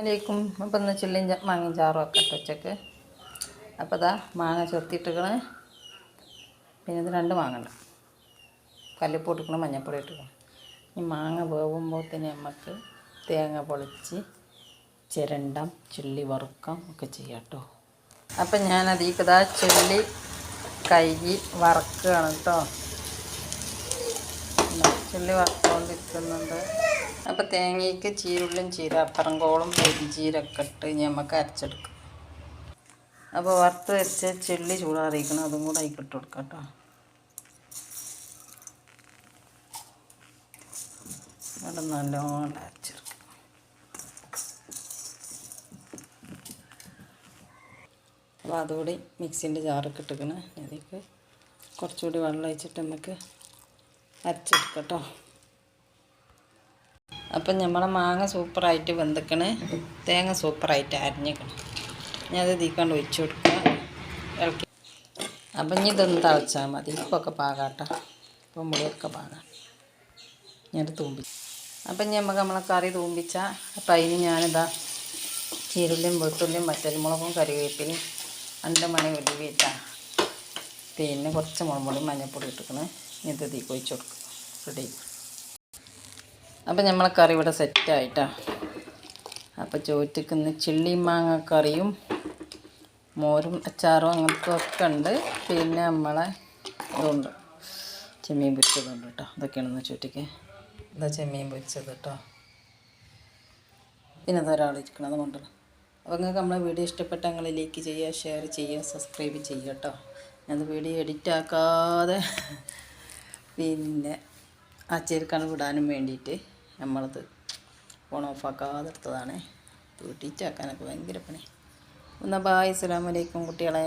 അലൈക്കും അപ്പം ഇന്ന് ചില്ലിയും ച- മാങ്ങയും ചാറും ഒക്കെ ഉച്ചയ്ക്ക്. അപ്പോൾ ഇതാ മാങ്ങ ചെറുത്തിട്ടിക്കണ് പിന്നെ ഇത് രണ്ട് മാങ്ങ ഉണ്ട്. കല്ലിപ്പ് ഇട്ടിക്കണം മഞ്ഞപ്പൊടി ഈ മാങ്ങ വേവുമ്പോൾ തന്നെ നമുക്ക് തേങ്ങ പൊളിച്ച് ചിരണ്ടാം ചില്ലി വറുക്കാം ഒക്കെ ചെയ്യാം കേട്ടോ. അപ്പം ഞാൻ അതിക്കതാ ചില്ലി കഴുകി വറക്കുകയാണ് കേട്ടോ. ചില്ലി വറുത്തുകൊണ്ടിരിക്കുന്നുണ്ട് അപ്പോൾ തേങ്ങയ്ക്ക് ചീരുള്ളും ചീരാപ്പറങ്കോളും പെരിഞ്ചീരൊക്കെ ഇട്ട് നമുക്ക് അരച്ചെടുക്കാം. അപ്പോൾ വറുത്ത് വെച്ച് ചില്ലി ചൂടാറിയിക്കണം അതും കൂടെ ഇട്ട് കൊടുക്കാം കേട്ടോ. അവിടെ നല്ലോണം അരച്ചെടുക്കും. അപ്പോൾ അതുകൂടി മിക്സിന്റെ ജാറൊക്കെ ഇട്ടിരിക്കണേ. അതിലേക്ക് കുറച്ചുകൂടി വെള്ളം ഒഴിച്ചിട്ട് നമുക്ക് അരച്ചെടുക്കാം കേട്ടോ. അപ്പം നമ്മളെ മാങ്ങ സൂപ്പറായിട്ട് വെന്തിക്കണ്. തേങ്ങ സൂപ്പറായിട്ട് അരിഞ്ഞിക്കണം. ഞാൻ അത് തീക്കാണ്ട് ഒഴിച്ചു കൊടുക്കുക ഇളക്കി. അപ്പം ഇനി ഇതൊന്ന് തളച്ചാൽ മതി. ഉപ്പൊക്കെ പാകാട്ടോ. ഇപ്പം മുളിയൊക്കെ പാകാം. ഞാൻ തൂമ്പി. അപ്പം ഇനി നമുക്ക് നമ്മളെ കറി തൂമ്പിച്ചാൽ അപ്പം അതിന് ഞാനിതാ ചീരുള്ളിയും വെളുത്തുള്ളിയും വറ്റൽമുളകും കറിവേപ്പിലും രണ്ട് മണി ഉലുവിട്ടാ. പിന്നെ കുറച്ച് മുളക് പൊടി മഞ്ഞൾപ്പൊടി ഇനി ഇത് തീ കൊഴിച്ച് കൊടുക്കും. റെഡി. അപ്പം നമ്മളെ കറി ഇവിടെ സെറ്റായിട്ടാ. അപ്പോൾ ചോറ്റിക്കുന്ന ചില്ലി മാങ്ങ കറിയും മോരും അച്ചാറും അങ്ങനത്തെ ഒക്കെ ഉണ്ട്. പിന്നെ നമ്മളെ ഇതുണ്ട്. ചെമ്മീൻ പൊരിച്ചതുണ്ട് കേട്ടോ. ഇതൊക്കെയാണെന്ന് ചോറ്റിക്ക്. ഇതാ ചെമ്മീൻ പൊരിച്ചത് കേട്ടോ. പിന്നെ ഇതൊരാൾ ഇരിക്കണത് കൊണ്ടുള്ള അപ്പോൾ നിങ്ങൾക്ക് നമ്മളെ വീഡിയോ ഇഷ്ടപ്പെട്ട നിങ്ങൾ ലൈക്ക് ചെയ്യുക ഷെയർ ചെയ്യുക സബ്സ്ക്രൈബ് ചെയ്യുക കേട്ടോ. ഞാനത് വീഡിയോ എഡിറ്റ് ആക്കാതെ പിന്നെ അച്ചേർക്കാണ് വിടാനും വേണ്ടിയിട്ട് നമ്മളത് ഫോൺ ഓഫ് ആക്കാതെ എടുത്തതാണ് വീട്ടിച്ചാക്കാനൊക്കെ ഭയങ്കര പണി. എന്നാൽ ബായ് അസ്സലാമലൈക്കും കുട്ടികളെ.